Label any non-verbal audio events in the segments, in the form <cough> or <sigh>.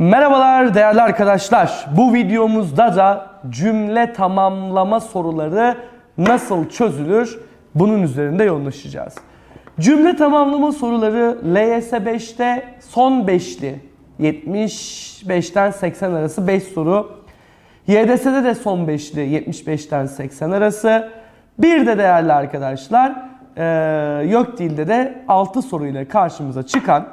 Merhabalar değerli arkadaşlar. Bu videomuzda da cümle tamamlama soruları nasıl çözülür bunun üzerinde yoğunlaşacağız. Cümle tamamlama soruları LYS 5'te son 5'li 75'ten 80 arası 5 soru. YDS'de de son 5'li 75'ten 80 arası. Bir de değerli arkadaşlar yok dilde de 6 soruyla karşımıza çıkan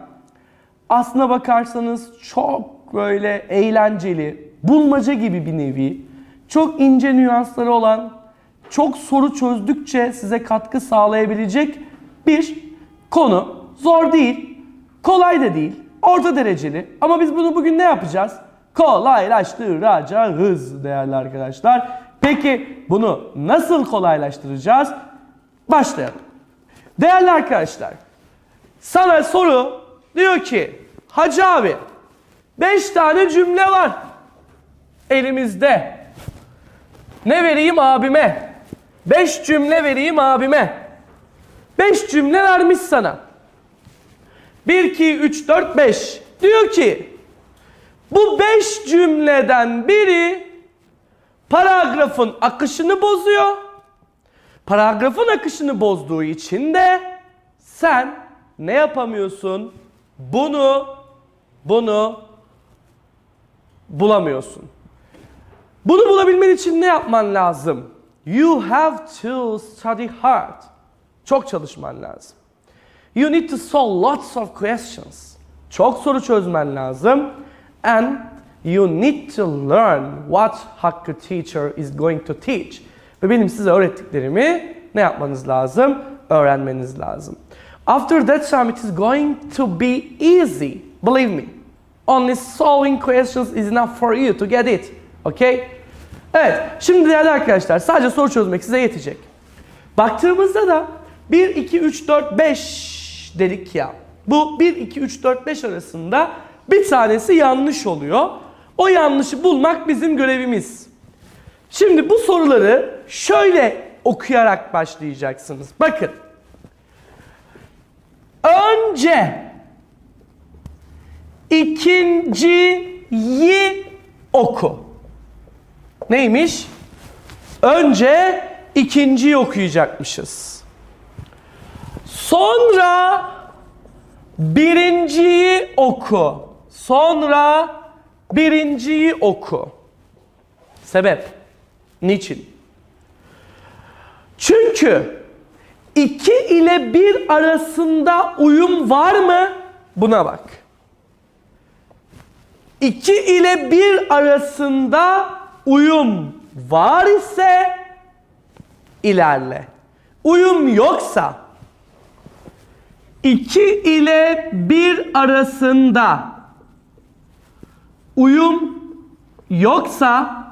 aslına bakarsanız çok böyle eğlenceli, bulmaca gibi bir nevi, çok ince nüansları olan, çok soru çözdükçe size katkı sağlayabilecek bir konu. Zor değil, kolay da değil, orta dereceli. Ama biz bunu bugün ne yapacağız? Kolaylaştıracağız değerli arkadaşlar. Peki bunu nasıl kolaylaştıracağız? Başlayalım. Değerli arkadaşlar, sana soru diyor ki Hacı abi 5 tane cümle var elimizde. Ne vereyim abime? 5 cümle vereyim abime. 5 cümle vermiş sana. 1 2 3 4 5 diyor ki bu 5 cümleden biri paragrafın akışını bozuyor. Paragrafın akışını bozduğu için de sen ne yapamıyorsun? Bunu bunu bulamıyorsun. Bunu bulabilmen için ne yapman lazım? You have to study hard. Çok çalışman lazım. You need to solve lots of questions. Çok soru çözmen lazım. And you need to learn what Hakkı teacher is going to teach. Ve benim size öğrettiklerimi ne yapmanız lazım? Öğrenmeniz lazım. After that time it is going to be easy. Believe me. Only solving questions is enough for you to get it. Okay? Evet. Şimdi değerli arkadaşlar sadece soru çözmek size yetecek. Baktığımızda da 1, 2, 3, 4, 5 dedik ya. Bu 1, 2, 3, 4, 5 arasında bir tanesi yanlış oluyor. O yanlışı bulmak bizim görevimiz. Şimdi bu soruları şöyle okuyarak başlayacaksınız. Bakın. Önce ikinciyi oku. Neymiş? Önce ikinciyi okuyacakmışız. Sonra birinciyi oku. Sonra birinciyi oku. Sebep? Niçin? Çünkü 2 ile 1 arasında uyum var mı? Buna bak. 2 ile 1 arasında uyum var ise ilerle. Uyum yoksa 2 ile 1 arasında uyum yoksa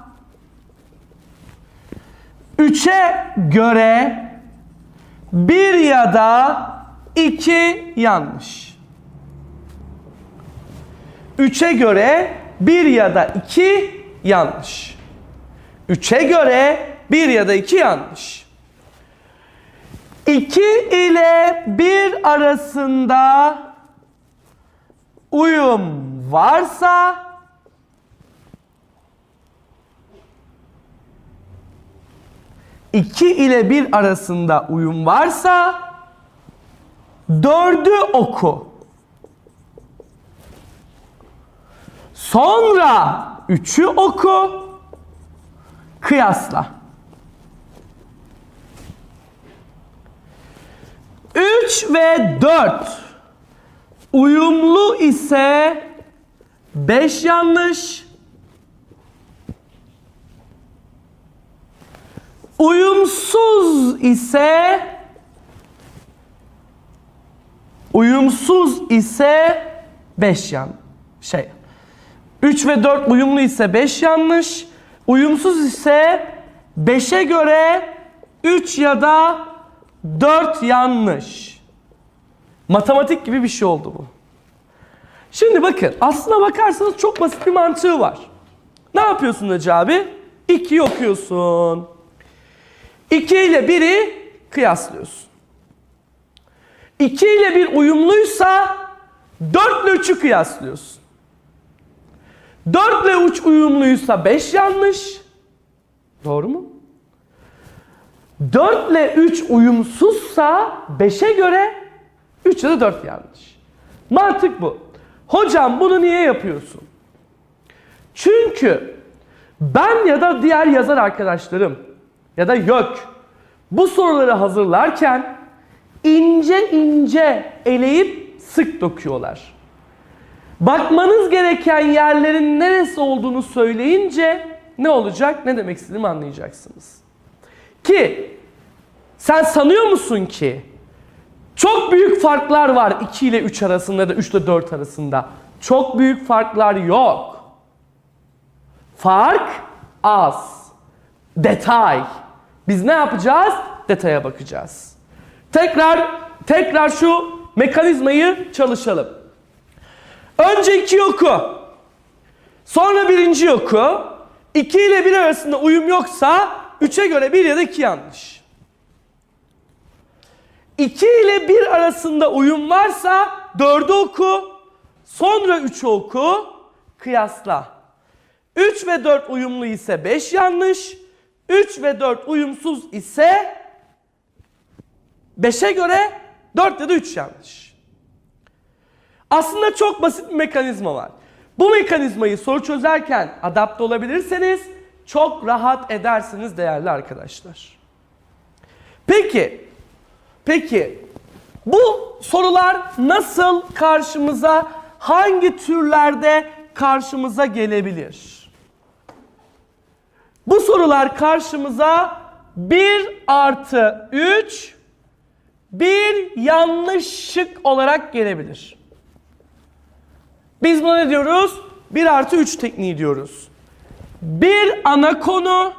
3'e göre bir ya da iki yanlış. 3'e göre bir ya da iki yanlış. 3'e göre bir ya da iki yanlış. 2 ile 1 arasında uyum varsa iki ile 1 arasında uyum varsa dördü oku. Sonra üçü oku. Kıyasla. 3 ve 4 uyumlu ise 5 yanlış. Uyumsuz ise uyumsuz ise 5 yan şey 3 ve 4 uyumlu ise 5 yanlış. Uyumsuz ise 5'e göre 3 ya da 4 yanlış. Matematik gibi bir şey oldu bu. Şimdi bakın aslına bakarsanız çok basit bir mantığı var. Ne yapıyorsun Hacı abi? 2'yi okuyorsun. 2 ile 1'i kıyaslıyorsun. 2 ile 1 uyumluysa 4 ile 3'ü kıyaslıyorsun. 4 ile 3 uyumluysa 5 yanlış. Doğru mu? 4 ile 3 uyumsuzsa 5'e göre 3 ya da 4 yanlış. Mantık bu. Hocam bunu niye yapıyorsun? Çünkü ben ya da diğer yazar arkadaşlarım ya da YÖK bu soruları hazırlarken ince ince eleyip sık dokuyorlar. Bakmanız gereken yerlerin neresi olduğunu söyleyince ne olacak, ne demek istediğimi anlayacaksınız. Ki sen sanıyor musun ki çok büyük farklar var 2 ile 3 arasında da 3 ile 4 arasında. Çok büyük farklar yok. Fark az. Detay. Biz ne yapacağız? Detaya bakacağız. Tekrar tekrar şu mekanizmayı çalışalım. Önce iki oku. Sonra birinci oku. 2 ile 1 arasında uyum yoksa 3'e göre 1 ya da 2 yanlış. 2 ile 1 arasında uyum varsa 4'ü oku. Sonra 3'ü oku. Kıyasla. 3 ve 4 uyumlu ise 5 yanlış. 3 ve 4 uyumsuz ise 5'e göre 4 ya da 3 yanlış. Aslında çok basit bir mekanizma var. Bu mekanizmayı soru çözerken adapte olabilirseniz çok rahat edersiniz değerli arkadaşlar. Peki, peki bu sorular nasıl karşımıza, hangi türlerde karşımıza gelebilir? Bu sorular karşımıza 1 artı 3 bir yanlış şık olarak gelebilir. Biz buna ne diyoruz? 1 artı 3 tekniği diyoruz. Bir ana konu,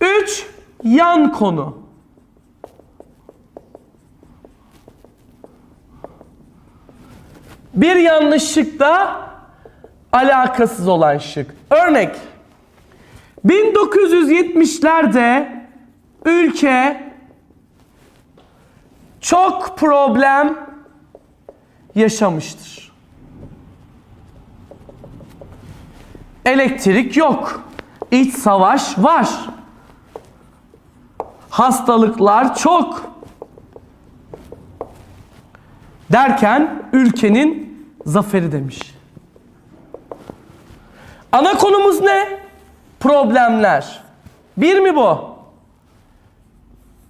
3 yan konu. Bir yanlış şık da alakasız olan şık. Örnek. 1970'lerde ülke çok problem yaşamıştır. Elektrik yok. İç savaş var. Hastalıklar çok. Derken ülkenin zaferi demiş. Ana konumuz ne? Problemler. Bir mi bu?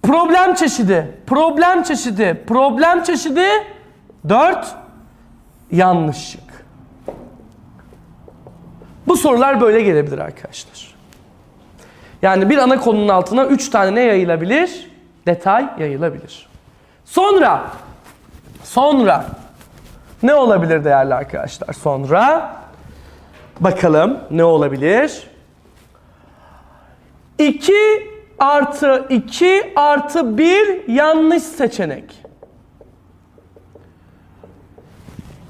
Problem çeşidi, problem çeşidi, problem çeşidi. Dört, yanlışlık. Bu sorular böyle gelebilir arkadaşlar. Yani bir ana konunun altına üç tane ne yayılabilir? Detay yayılabilir. Sonra, sonra ne olabilir değerli arkadaşlar? Sonra bakalım ne olabilir? 2 artı 2 artı 1 yanlış seçenek.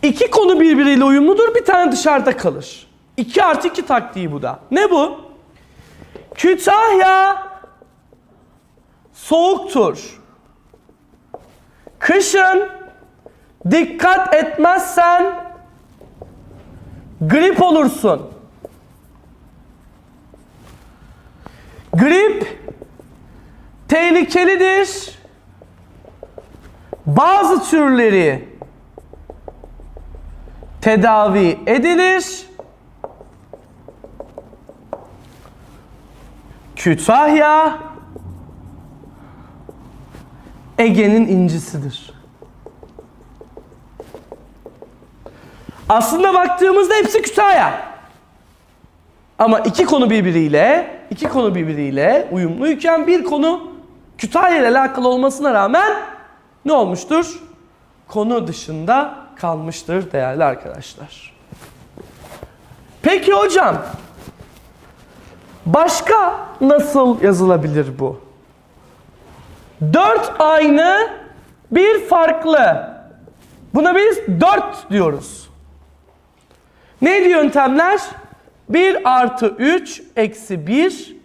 İki konu birbiriyle uyumludur, bir tane dışarıda kalır. 2 artı 2 taktiği bu da. Ne bu? Kütahya soğuktur. Kışın dikkat etmezsen grip olursun. Grip tehlikelidir. Bazı türleri tedavi edilir. Kütahya Ege'nin incisidir. Aslında baktığımızda hepsi Kütahya. Ama iki konu birbiriyle, iki konu birbiriyle uyumluyken bir konu Kütahya ile alakalı olmasına rağmen ne olmuştur? Konu dışında kalmıştır değerli arkadaşlar. Peki hocam, başka nasıl yazılabilir bu? Dört aynı, bir farklı. Buna biz dört diyoruz. Neydi yöntemler? 1 artı 3 eksi 1,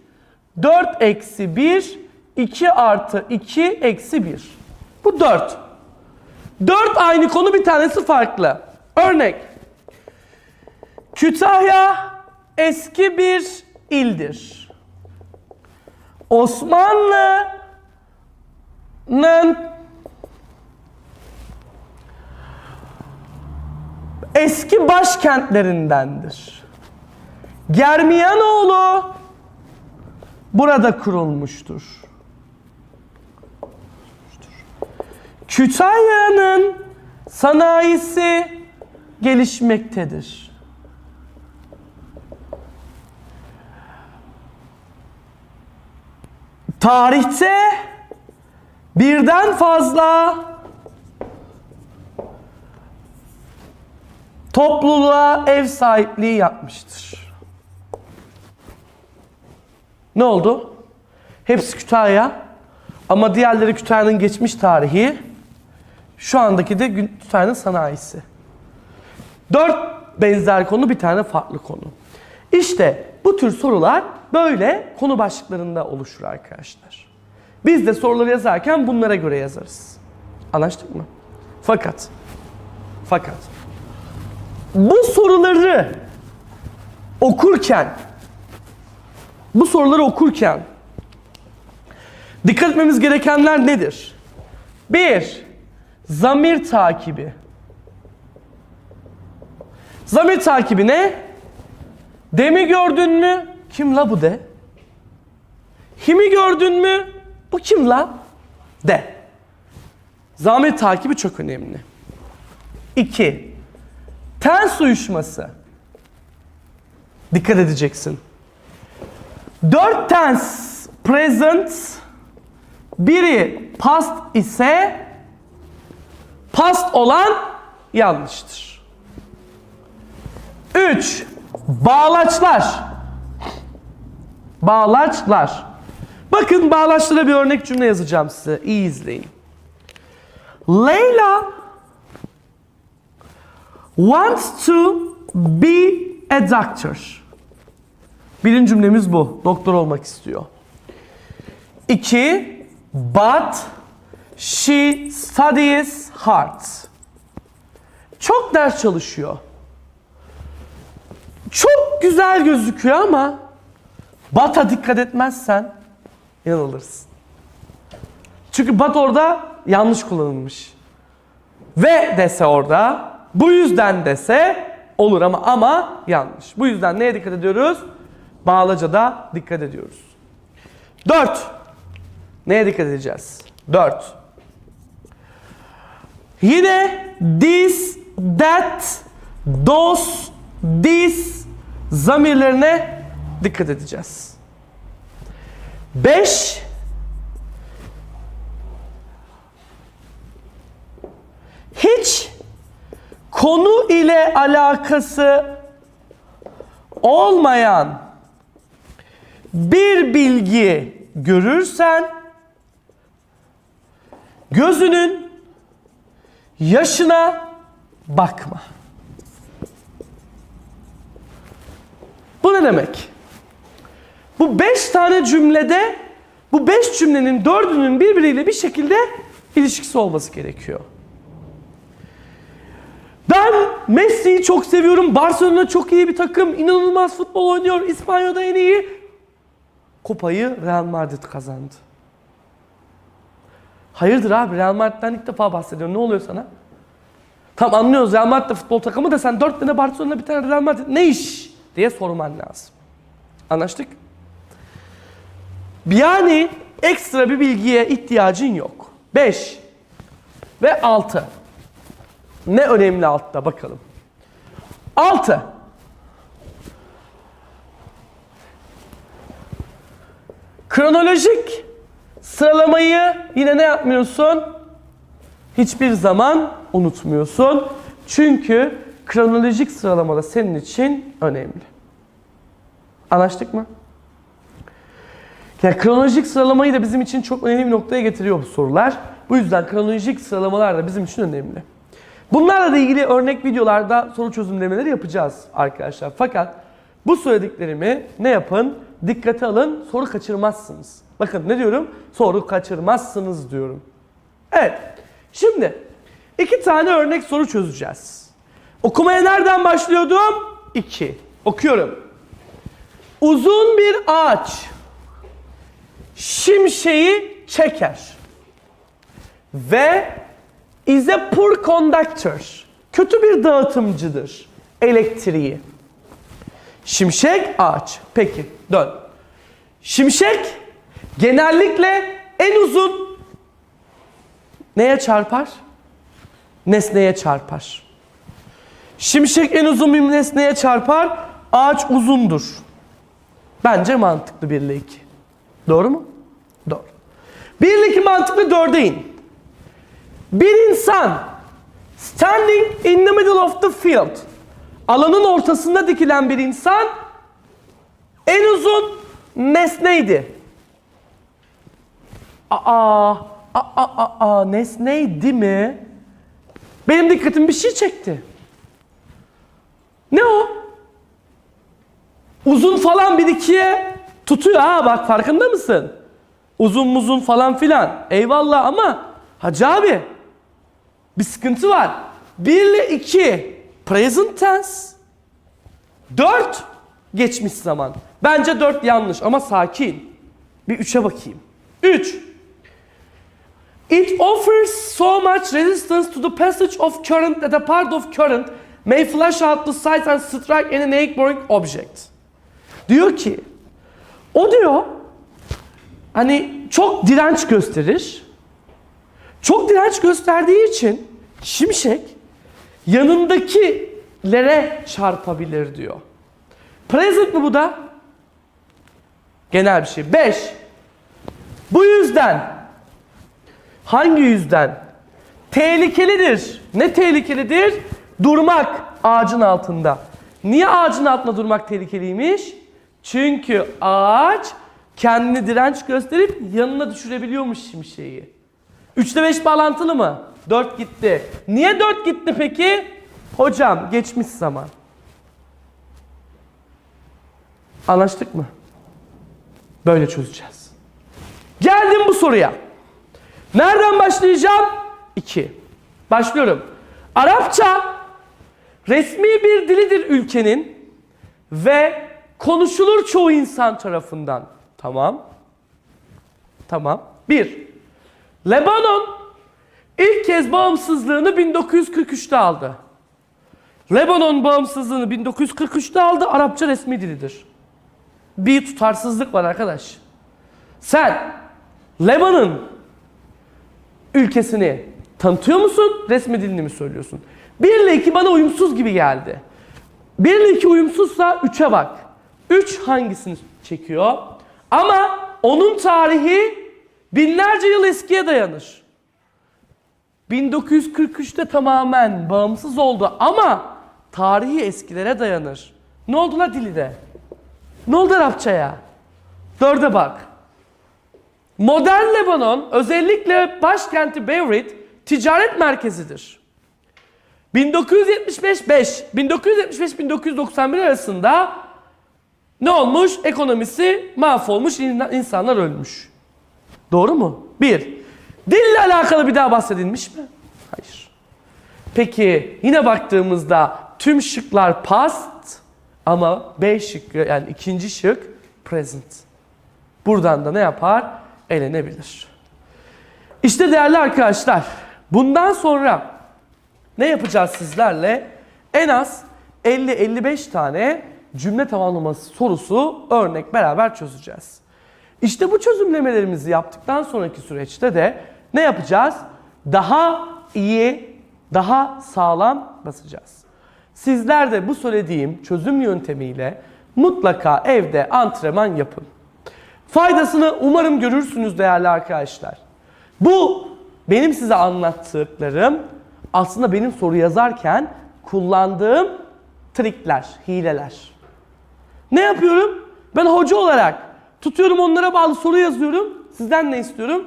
4 eksi 1, 2 artı 2 eksi 1. Bu 4. 4 aynı konu bir tanesi farklı. Örnek. Kütahya eski bir ildir. Osmanlı'nın eski başkentlerindendir. Germiyanoğlu burada kurulmuştur. Kütahya'nın sanayisi gelişmektedir. Tarihte birden fazla topluluğa ev sahipliği yapmıştır. Ne oldu? Hepsi Kütahya ama diğerleri Kütahya'nın geçmiş tarihi, şu andaki de Kütahya'nın sanayisi. Dört benzer konu, bir tane farklı konu. İşte bu tür sorular böyle konu başlıklarında oluşur arkadaşlar. Biz de soruları yazarken bunlara göre yazarız. Anlaştık mı? Fakat, fakat bu soruları okurken, bu soruları okurken dikkat etmemiz gerekenler nedir? Bir, zamir takibi. Zamir takibi ne? Demi gördün mü? Kim la bu de? Himi gördün mü? Bu kim la? De. Zamir takibi çok önemli. İki, tens uyuşması. Dikkat edeceksin. Dört tens present, biri past ise past olan yanlıştır. 3. Bağlaçlar. Bağlaçlar. Bakın bağlaçlara bir örnek cümle yazacağım size. İyi izleyin. Leyla wants to be a doctor. Birinci cümlemiz bu. Doktor olmak istiyor. İki, but she studies hard. Çok ders çalışıyor. Çok güzel gözüküyor ama but'a dikkat etmezsen yanılırsın. Çünkü but orada yanlış kullanılmış. Ve dese orada, bu yüzden dese olur ama ama yanlış. Bu yüzden neye dikkat ediyoruz? Bağlacada dikkat ediyoruz. 4. Neye dikkat edeceğiz? 4. Yine this, that, those, this zamirlerine dikkat edeceğiz. 5. Hiç konu ile alakası olmayan bir bilgi görürsen gözünün yaşına bakma. Bu ne demek? Bu beş tane cümlede bu beş cümlenin dördünün birbiriyle bir şekilde ilişkisi olması gerekiyor. Ben Messi'yi çok seviyorum. Barcelona çok iyi bir takım. inanılmaz futbol oynuyor. İspanya'da en iyi. Kupayı Real Madrid kazandı. Hayırdır abi Real Madrid'den ilk defa bahsediyorum. Ne oluyor sana? Tam anlıyoruz Real Madrid futbol takımı da sen dört tane Barcelona bir tane Real Madrid ne iş diye sorman lazım. Anlaştık? Yani ekstra bir bilgiye ihtiyacın yok. 5 ve 6. Ne önemli altta bakalım. 6. Kronolojik sıralamayı yine ne yapmıyorsun? Hiçbir zaman unutmuyorsun. Çünkü kronolojik sıralamada senin için önemli. Anlaştık mı? Yani kronolojik sıralamayı da bizim için çok önemli bir noktaya getiriyor bu sorular. Bu yüzden kronolojik sıralamalar da bizim için önemli. Bunlarla da ilgili örnek videolarda soru çözümlemeleri yapacağız arkadaşlar. Fakat bu söylediklerimi ne yapın? Dikkate alın, soru kaçırmazsınız. Bakın ne diyorum? Soru kaçırmazsınız diyorum. Evet. Şimdi iki tane örnek soru çözeceğiz. Okumaya nereden başlıyordum? 2. Okuyorum. Uzun bir ağaç şimşeği çeker ve is a poor conductor. Kötü bir dağıtımcıdır elektriği. Şimşek ağaç. Peki dön. Şimşek genellikle en uzun neye çarpar? Nesneye çarpar. Şimşek en uzun bir nesneye çarpar. Ağaç uzundur. Bence mantıklı 1 ile 2. Doğru mu? Doğru. 1 ile 2 mantıklı 4'e in. Bir insan standing in the middle of the field. Alanın ortasında dikilen bir insan en uzun nesneydi. Aa, aa, aa, aa, nesneydi mi? Benim dikkatimi bir şey çekti. Ne o? Uzun falan bir ikiye tutuyor ha bak farkında mısın? Uzun muzun falan filan. Eyvallah ama hacı abi bir sıkıntı var. 1 ile 2 present tense. 4 geçmiş zaman. Bence 4 yanlış ama sakin. Bir 3'e bakayım. 3. It offers so much resistance to the passage of current that a part of current may flash out the sides and strike any neighboring object. Diyor ki, o diyor, hani çok direnç gösterir. Çok direnç gösterdiği için şimşek yanındakilere çarpabilir diyor. Present mi bu da? Genel bir şey. 5. Bu yüzden hangi yüzden? Tehlikelidir. Ne tehlikelidir? Durmak ağacın altında. Niye ağacın altında durmak tehlikeliymiş? Çünkü ağaç kendini direnç gösterip yanına düşürebiliyormuş şimşeği. 3'te 5 bağlantılı mı? 4 gitti. Niye 4 gitti peki? Hocam geçmiş zaman. Anlaştık mı? Böyle çözeceğiz. Geldim bu soruya. Nereden başlayacağım? 2. Başlıyorum. Arapça resmi bir dilidir ülkenin ve konuşulur çoğu insan tarafından. Tamam. Tamam. 1. Lebanon ilk kez bağımsızlığını 1943'te aldı. Lebanon bağımsızlığını 1943'te aldı. Arapça resmi dilidir. Bir tutarsızlık var arkadaş. Sen Lebanon ülkesini tanıtıyor musun? Resmi dilini mi söylüyorsun? 1 ile 2 bana uyumsuz gibi geldi. 1 ile 2 uyumsuzsa 3'e bak. 3 hangisini çekiyor? Ama onun tarihi binlerce yıl eskiye dayanır. 1943'te tamamen bağımsız oldu ama tarihi eskilere dayanır. Ne oldu la dili de? Ne oldu Arapçaya? Dörde bak. Modern Lebanon özellikle başkenti Beyrut ticaret merkezidir. 1975-5, 1975-1991 arasında ne olmuş? Ekonomisi mahvolmuş, in- insanlar ölmüş. Doğru mu? Bir. Dille alakalı bir daha bahsedilmiş mi? Hayır. Peki yine baktığımızda tüm şıklar past ama B şıkkı yani ikinci şık present. Buradan da ne yapar? Elenebilir. İşte değerli arkadaşlar bundan sonra ne yapacağız sizlerle? En az 50-55 tane cümle tamamlaması sorusu örnek beraber çözeceğiz. İşte bu çözümlemelerimizi yaptıktan sonraki süreçte de ne yapacağız? Daha iyi, daha sağlam basacağız. Sizler de bu söylediğim çözüm yöntemiyle mutlaka evde antrenman yapın. Faydasını umarım görürsünüz değerli arkadaşlar. Bu benim size anlattıklarım aslında benim soru yazarken kullandığım trikler, hileler. Ne yapıyorum? Ben hoca olarak tutuyorum onlara bağlı soru yazıyorum. Sizden ne istiyorum?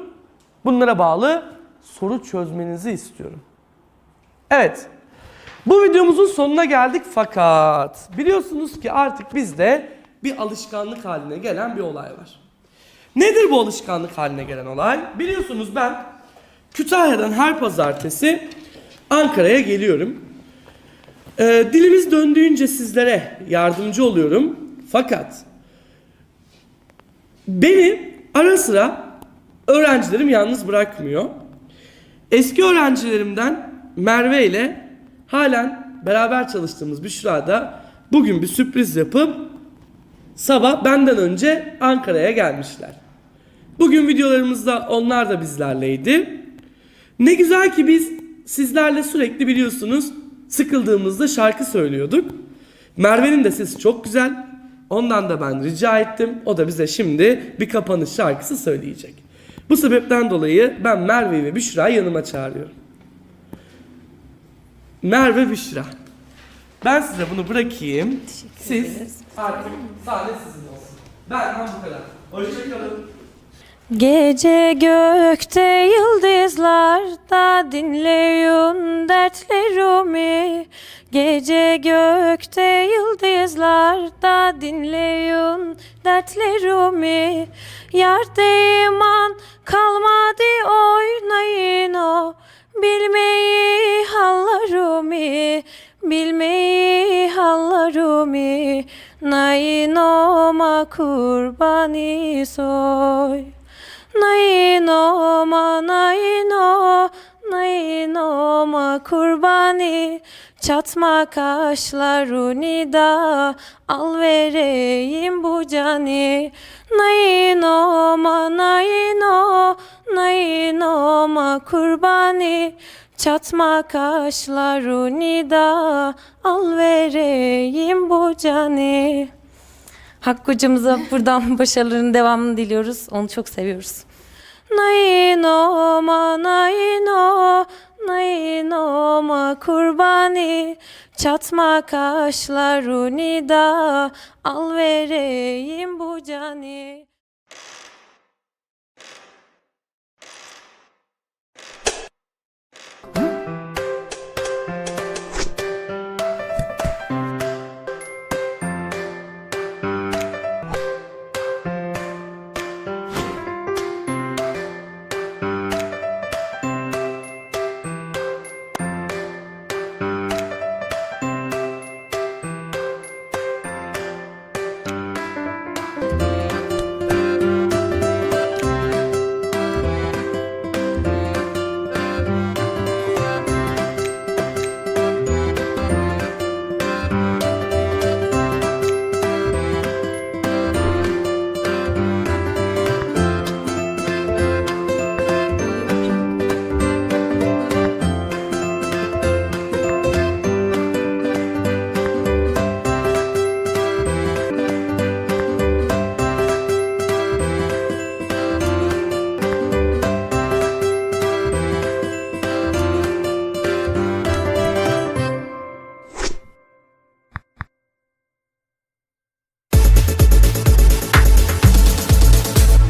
Bunlara bağlı soru çözmenizi istiyorum. Evet. Bu videomuzun sonuna geldik fakat biliyorsunuz ki artık bizde bir alışkanlık haline gelen bir olay var. Nedir bu alışkanlık haline gelen olay? Biliyorsunuz ben Kütahya'dan her pazartesi Ankara'ya geliyorum. Ee, dilimiz döndüğünce sizlere yardımcı oluyorum. Fakat beni ara sıra öğrencilerim yalnız bırakmıyor. Eski öğrencilerimden Merve ile halen beraber çalıştığımız Büşra da bugün bir sürpriz yapıp sabah benden önce Ankara'ya gelmişler. Bugün videolarımızda onlar da bizlerleydi. Ne güzel ki biz sizlerle sürekli biliyorsunuz sıkıldığımızda şarkı söylüyorduk. Merve'nin de sesi çok güzel. Ondan da ben rica ettim. O da bize şimdi bir kapanış şarkısı söyleyecek. Bu sebepten dolayı ben Merve'yi ve Büşra'yı yanıma çağırıyorum. Merve Büşra. Ben size bunu bırakayım. Siz artık sahne sizin olsun. Benden bu kadar. Hoşçakalın. Gece gökte yıldızlarda dinleyin dertlerimi. Gece gökte yıldızlarda dinleyin dertlerimi. Yar iman kalmadı oynayın o. Bilmeyi hallarımı Bilmeyi hallarımı. Nainoma kurbani soy Nainoma naino Nainoma kurbani Çatma kaşlarını da Al vereyim bu cani Nainoma naino Nainoma kurbani Çatma kaşlarını da Al vereyim bu cani Hakkı hocamıza buradan <laughs> başarıların devamını diliyoruz. Onu çok seviyoruz. Naino ma naino naino ma kurbani. Çatma kaşlarını da al vereyim bu cani